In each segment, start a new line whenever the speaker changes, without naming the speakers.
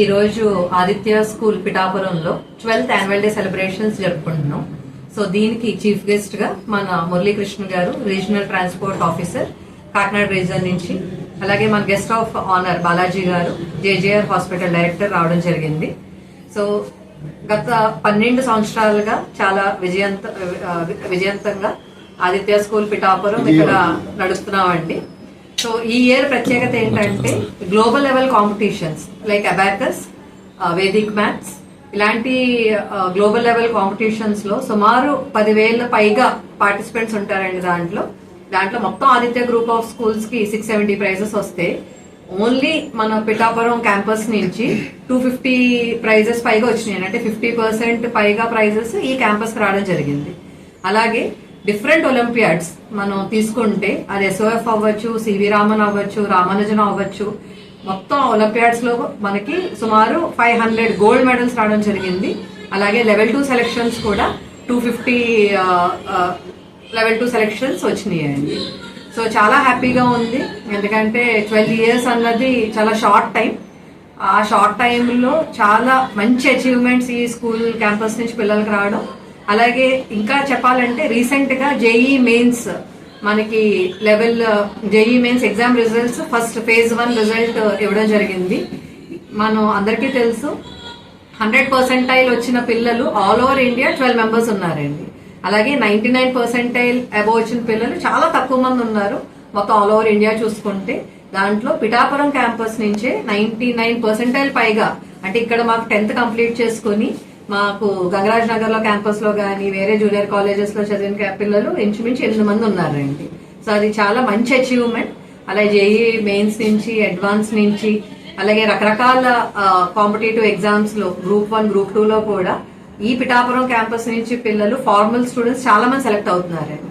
ఈ రోజు ఆదిత్య స్కూల్ పిఠాపురంలో ట్వెల్త్ యాన్యువల్ డే సెలబ్రేషన్స్ జరుపుకుంటున్నాం. సో దీనికి చీఫ్ గెస్ట్గా మన మురళీకృష్ణ గారు regional transport officer Kakinada region నుంచి అలాగే మన గెస్ట్ ఆఫ్ ఆనర్ బాలాజీ గారు జేజేఆర్ హాస్పిటల్ డైరెక్టర్ రావడం జరిగింది. సో గత పన్నెండు సంవత్సరాలుగా చాలా విజయంత విజయంతంగా ఆదిత్య స్కూల్ పిఠాపురం ఇక్కడ నడుస్తున్నామండి. సో ఈ ఇయర్ ప్రత్యేకత ఏంటంటే global level competitions like abacus Vedic maths ఇలాంటి గ్లోబల్ లెవెల్ కాంపిటీషన్స్లో సుమారు పదివేల పైగా పార్టిసిపెంట్స్ ఉంటారండి దాంట్లో. దాంట్లో మొత్తం ఆదిత్య గ్రూప్ ఆఫ్ స్కూల్స్కి సిక్స్ సెవెంటీ ప్రైజెస్ వస్తే ఓన్లీ మన పిఠాపురం క్యాంపస్ నుంచి టూ ఫిఫ్టీ ప్రైజెస్ పైగా వచ్చినాయి. అంటే ఫిఫ్టీ పర్సెంట్ పైగా ప్రైజెస్ ఈ క్యాంపస్కి రావడం జరిగింది. అలాగే డిఫరెంట్ ఒలింపియాడ్స్ మనం తీసుకుంటే అది ఎస్ఓఎఫ్ అవ్వచ్చు సివి రామన్ అవ్వచ్చు రామానుజన్ అవ్వచ్చు. మొత్తం ఒలింపియాడ్స్లో మనకి సుమారు ఫైవ్ హండ్రెడ్ గోల్డ్ మెడల్స్ రావడం జరిగింది. అలాగే లెవెల్ టూ సెలెక్షన్స్ కూడా two fifty level two selections వచ్చినాయండి. సో చాలా హ్యాపీగా ఉంది. ఎందుకంటే ట్వెల్వ్ ఇయర్స్ అన్నది చాలా షార్ట్ టైం ఆ షార్ట్ టైంలో చాలా మంచి అచీవ్మెంట్స్ ఈ స్కూల్ క్యాంపస్ నుంచి పిల్లలకు రావడం. అలాగే ఇంకా చెప్పాలంటే రీసెంట్గా జేఈ మెయిన్స్ మనకి level JEE Mains exam results first phase one result ఇవ్వడం జరిగింది. మనం అందరికీ తెలుసు హండ్రెడ్ పర్సెంటైల్ వచ్చిన పిల్లలు all over India twelve members ఉన్నారండి. అలాగే నైన్టీ నైన్ పర్సెంటైల్ అబోవ్ వచ్చిన పిల్లలు చాలా తక్కువ మంది ఉన్నారు మొత్తం ఆల్ ఓవర్ ఇండియా చూసుకుంటే. దాంట్లో పిఠాపురం క్యాంపస్ నుంచే నైన్టీ నైన్ పర్సెంటైల్ పైగా అంటే ఇక్కడ మాకు టెన్త్ కంప్లీట్ చేసుకుని మాకు గంగరాజ్ నగర్లో క్యాంపస్లో గానీ వేరే జూనియర్ కాలేజెస్లో చదివిన పిల్లలు ఇంచుమించు ఎనిమిది మంది ఉన్నారండి. సో అది చాలా మంచి అచీవ్మెంట్ అలాగే జేఈ మెయిన్స్ నుంచి అడ్వాన్స్ నుంచి అలాగే రకరకాల కాంపిటేటివ్ ఎగ్జామ్స్లో గ్రూప్ వన్ గ్రూప్ టూ లో కూడా ఈ పిఠాపురం క్యాంపస్ నుంచి పిల్లలు ఫార్మల్ స్టూడెంట్స్ చాలా మంది సెలెక్ట్ అవుతున్నారండి.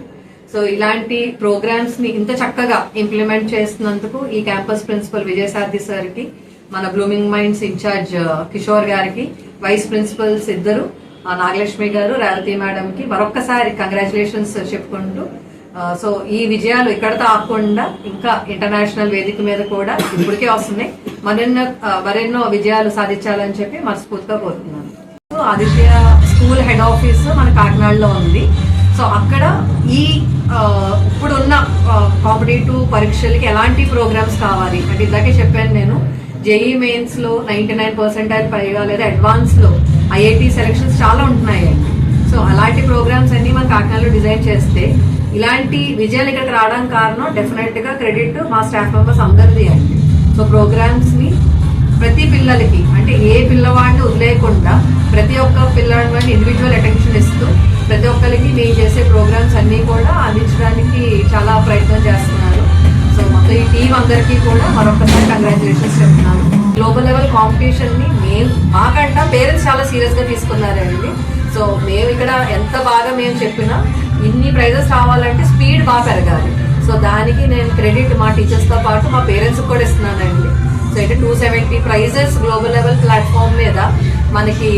సో ఇలాంటి ప్రోగ్రామ్స్ని ఇంత చక్కగా ఇంప్లిమెంట్ చేస్తున్నందుకు ఈ క్యాంపస్ ప్రిన్సిపల్ విజయసారథి సార్కి మన బ్లూమింగ్ మైండ్స్ ఇన్ఛార్జ్ కిషోర్ గారికి వైస్ ప్రిన్సిపల్స్ ఇద్దరు నాగలక్ష్మి గారు రేవతి మేడంకి మరొక్కసారి కంగ్రాచులేషన్స్ చెప్పుకుంటూ సో ఈ విజయాలు ఇక్కడతో ఆకుండా ఇంకా ఇంటర్నేషనల్ వేదిక మీద కూడా ఇప్పటికే వస్తున్నాయి. మరెన్నో మరెన్నో విజయాలు సాధించాలని చెప్పి మనస్ఫూర్తిగా కోరుతున్నాను. So Aditya school head office మన కాకినాడలో ఉంది. సో అక్కడ ఈ ఇప్పుడున్న కాంపిటేటివ్ పరీక్షలకి ఎలాంటి ప్రోగ్రామ్స్ కావాలి? అంటే ఇందాకే చెప్పాను నేను జేఈ మెయిన్స్లో నైన్టీ నైన్ పర్సెంటైల్ పైగా లేదా అడ్వాన్స్లో ఐఐటి సెలెక్షన్స్ చాలా ఉంటున్నాయి. సో అలాంటి ప్రోగ్రామ్స్ అన్ని మన కాకినాడలో డిజైన్ చేస్తే ఇలాంటి విజయాలు ఇక్కడికి రావడానికి కారణం డెఫినెట్గా క్రెడిట్ మా స్టాఫ్ మెంబర్స్ అందరిది అండి. సో ప్రోగ్రామ్స్ని ప్రతి పిల్లలకి అంటే ఏ పిల్లవాడిని వదిలేయకుండా ప్రతి ఒక్క పిల్లవాడిని ఇండివిజువల్ అటెన్షన్ ఇస్తూ ప్రతి ఒక్కరికి మేము చేసే ప్రోగ్రామ్స్ అన్ని కూడా అందించడానికి చాలా ప్రయత్నం చేస్తున్నాం. సో మొత్తం ఈ టీం అందరికీ కూడా మరొకసారి కంగ్రాచులేషన్స్ చెప్తున్నాను. గ్లోబల్ లెవెల్ కాంపిటీషన్ని మేము మాకంట పేరెంట్స్ చాలా సీరియస్గా తీసుకున్నారండి సో మేము ఇక్కడ ఎంత బాగా మేము చెప్పినా ఇన్ని ప్రైజెస్ రావాలంటే స్పీడ్ బాగా పెరగాలి. సో దానికి నేను క్రెడిట్ మా టీచర్స్తో పాటు మా పేరెంట్స్కి కూడా ఇస్తున్నానండి. సో అయితే two seventy prizes global level platform మీద మనకి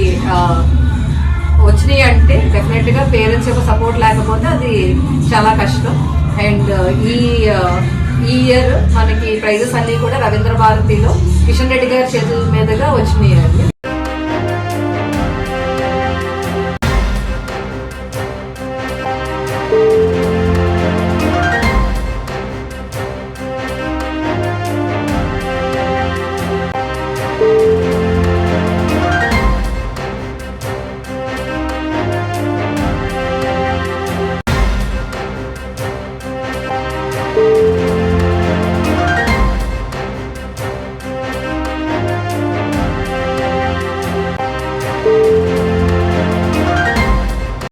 వచ్చినాయి అంటే డెఫినెట్గా పేరెంట్స్ యొక్క సపోర్ట్ లేకపోతే అది చాలా కష్టం. అండ్ ఈ ఈ ఇయర్ మనకి ప్రైజెస్ అన్ని కూడా రవీంద్ర భారతిలో కిషన్ రెడ్డి గారి చేతుల మీదుగా వచ్చినాయి